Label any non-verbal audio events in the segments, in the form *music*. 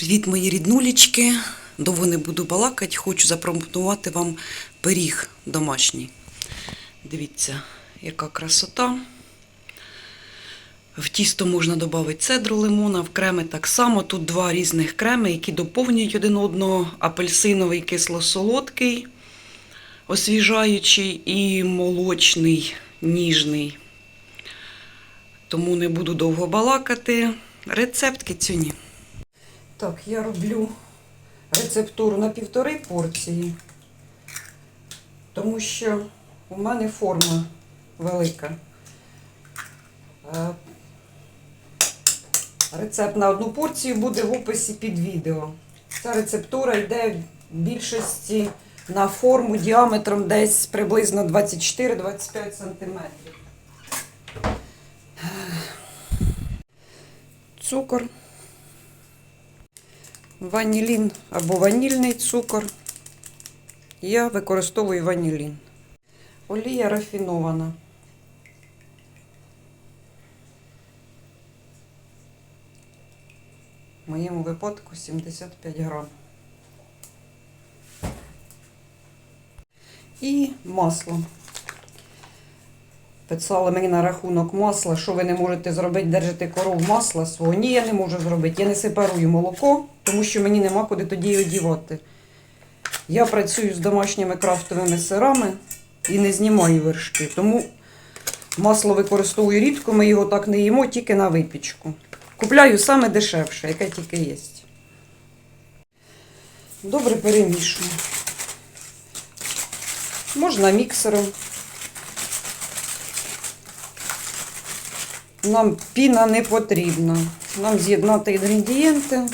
Привіт, мої ріднулічки. Довго не буду балакати, хочу запропонувати вам пиріг домашній. Дивіться, яка красота. В тісто можна додати цедру лимона, в креми так само. Тут два різних креми, які доповнюють один одного. Апельсиновий кисло-солодкий, освіжаючий і молочний, ніжний. Тому не буду довго балакати. Рецепт кицюні. Так, я роблю рецептуру на півтори порції, тому що у мене форма велика. Е, Рецепт на одну порцію буде в описі під відео. Ця рецептура йде в більшості на форму діаметром десь приблизно 24-25 см. Цукор ванілін або ванільний цукор. Я використовую ванілін. Олія рафінована. В моєму випадку 75 грам. І масло. Писали мені на рахунок масла, що ви не можете зробити, держите коров масла свого. Ні, я не можу зробити. Я не сепарую молоко, тому що мені нема куди тоді одівати. Я працюю з домашніми крафтовими сирами і не знімаю вершки. Тому масло використовую рідко, ми його так не їмо, тільки на випічку. Купляю саме дешевше, яке тільки є. Добре перемішую. Можна міксером. Нам піна не потрібна. Нам з'єднати інгредієнти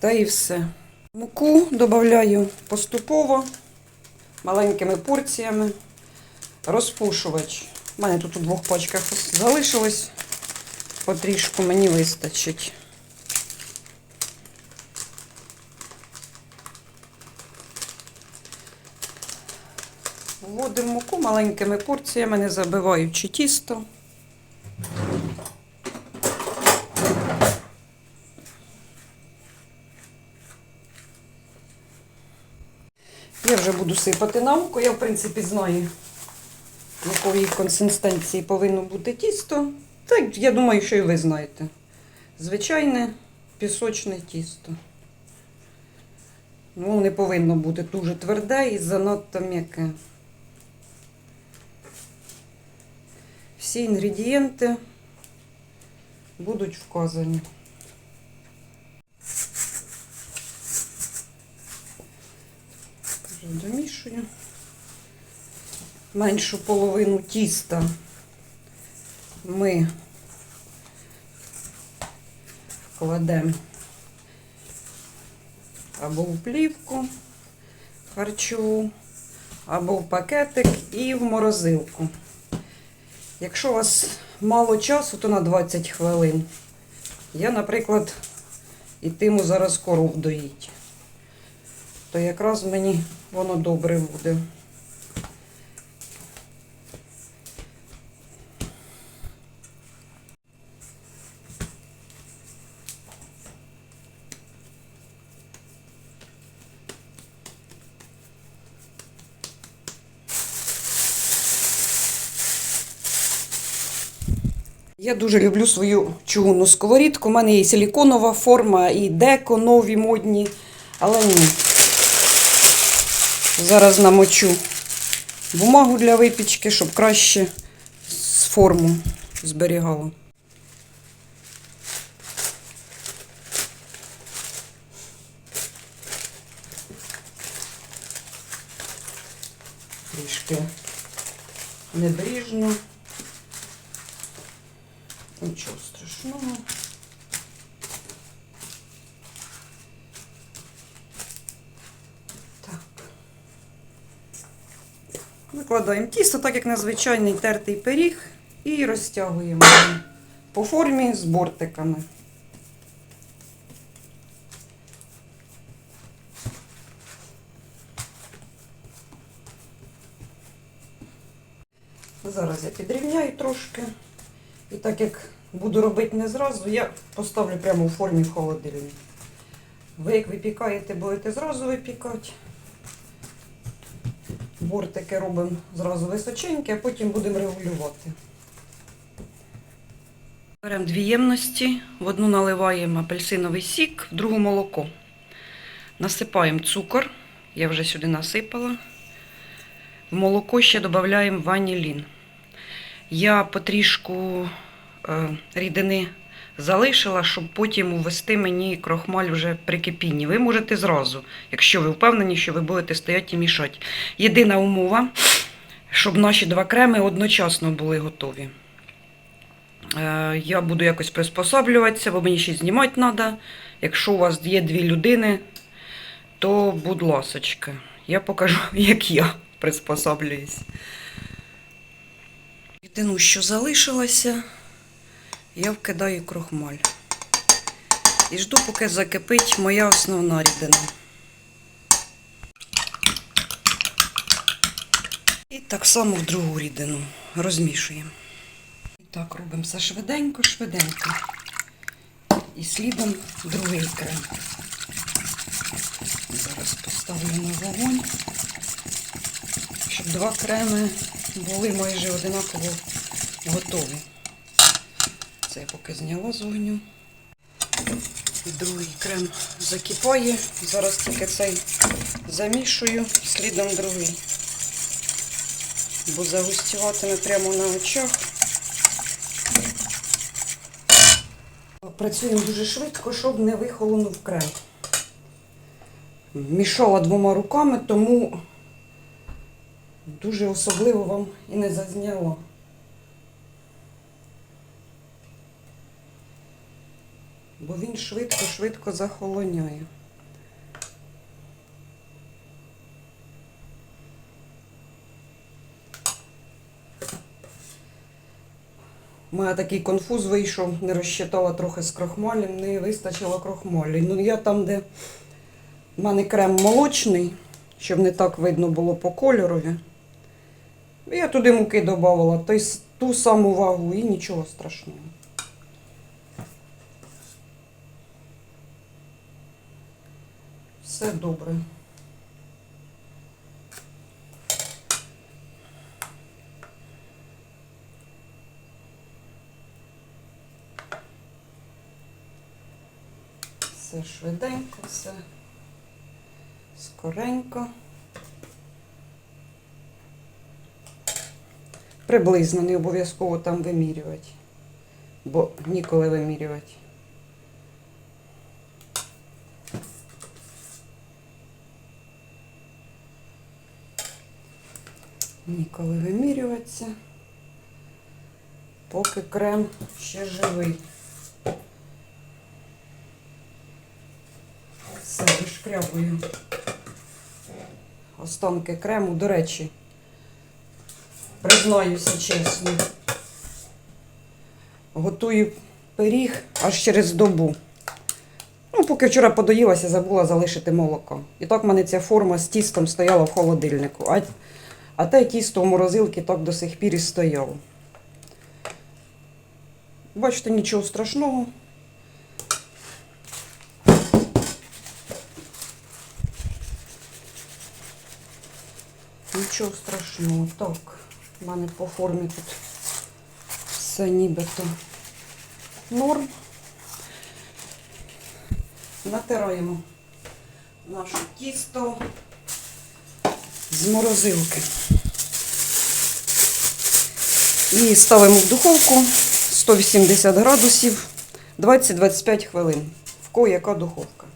та і все. Муку додаю поступово, маленькими порціями. Розпушувач. У мене тут у двох пачках залишилось. Потрішку мені вистачить. Вводимо муку маленькими порціями, не забиваючи тісто. Я вже буду сипати на око. Я, в принципі, знаю, якої консистенції повинно бути тісто. Так, я думаю, що і ви знаєте. Звичайне пісочне тісто. Ну, не повинно бути дуже тверде і занадто м'яке. Всі інгредієнти будуть вказані. Домішую. Меншу половину тіста ми кладемо або в плівку харчову, або в пакетик і в морозилку. Якщо у вас мало часу, то на 20 хвилин. Я, наприклад, ітиму зараз коров доїть. То якраз мені воно добре буде. Я дуже люблю свою чугунну сковорідку. У мене є силіконова форма, і деко нові модні. Але ні. Зараз намочу бумагу для випічки, щоб краще форму зберігало. Трішки небріжно. Нічого страшного. Викладаємо тісто, так як на звичайний тертий пиріг, і розтягуємо по формі з бортиками. Зараз я підрівняю трошки. І так як буду робити не зразу, я поставлю прямо у формі в холодильник. Ви як випікаєте, будете зразу випікати. Бортики робимо зразу височенькі, а потім будемо регулювати. Беремо дві ємності, в одну наливаємо апельсиновий сік, в другу молоко. Насипаємо цукор, я вже сюди насипала. В молоко ще додаємо ванілін. Я потрішку е, рідини залишила, щоб потім увести мені крохмаль вже при кипінні. Ви можете зразу, якщо ви впевнені, що ви будете стояти і мішати. Єдина умова, щоб наші два креми одночасно були готові. Е, Я буду якось приспособлюватися, бо мені ще знімати треба. Якщо у вас є дві людини, то будь ласочка, я покажу, *laughs* як я приспособлююсь. Єдину, що залишилося, я вкидаю крохмаль. І жду, поки закипить моя основна рідина. І так само в другу рідину розмішуємо. Так робимо все швиденько, швиденько. І слідом другий крем. Зараз поставлю на вогонь, щоб два креми були майже одинаково готові. Це я поки зняла з вогню. І другий крем закипає. Зараз тільки цей замішую, слідом другий. Бо загустіватиме прямо на очах. Працюємо дуже швидко, щоб не вихолонув крем. Мішала двома руками, тому дуже особливо вам і не зазняло. Бо він швидко-швидко захолоняє. У мене такий конфуз вийшов, не розчитала трохи з крохмалем, не вистачило крохмалю. Ну я там, де в мене крем молочний, щоб не так видно було по кольорові. Я туди муки додавала, ту саму вагу і нічого страшного. Все добре. Все швиденько, все скоренько. Приблизно не обов'язково там вимірювати, бо ніколи вимірювати. Ніколи вимірюватися, поки крем ще живий. Все, вишкрябую останки крему. До речі, признаюся чесно. Готую пиріг аж через добу. Ну, поки вчора подоїлася, забула залишити молоко. І так в мене ця форма з тістом стояла в холодильнику. А, а те тісто в морозилці так до сих пір і стояло. Бачите, нічого страшного. Нічого страшного. Так, в мене по формі тут все нібито норм. Натираємо наше тісто з морозилки. І ставимо в духовку 180 градусів 20-25 хвилин. В кого яка духовка.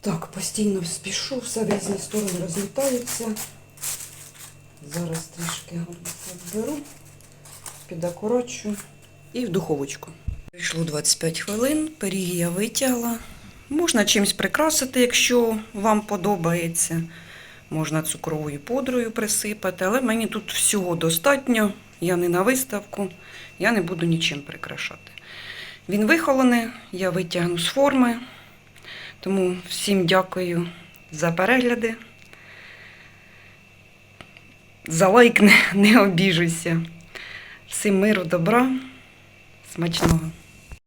Так, постійно спішу, все в різні сторони розлітається. Зараз трішки беру, підакорочу і в духовочку. Прийшло 25 хвилин, пиріг я витягла. Можна чимось прикрасити, якщо вам подобається. Можна цукровою пудрою присипати, але мені тут всього достатньо. Я не на виставку, я не буду нічим прикрашати. Він вихолений, я витягну з форми. Тому всім дякую за перегляди. За лайк не, не обіжуйся. Всім миру, добра, смачного.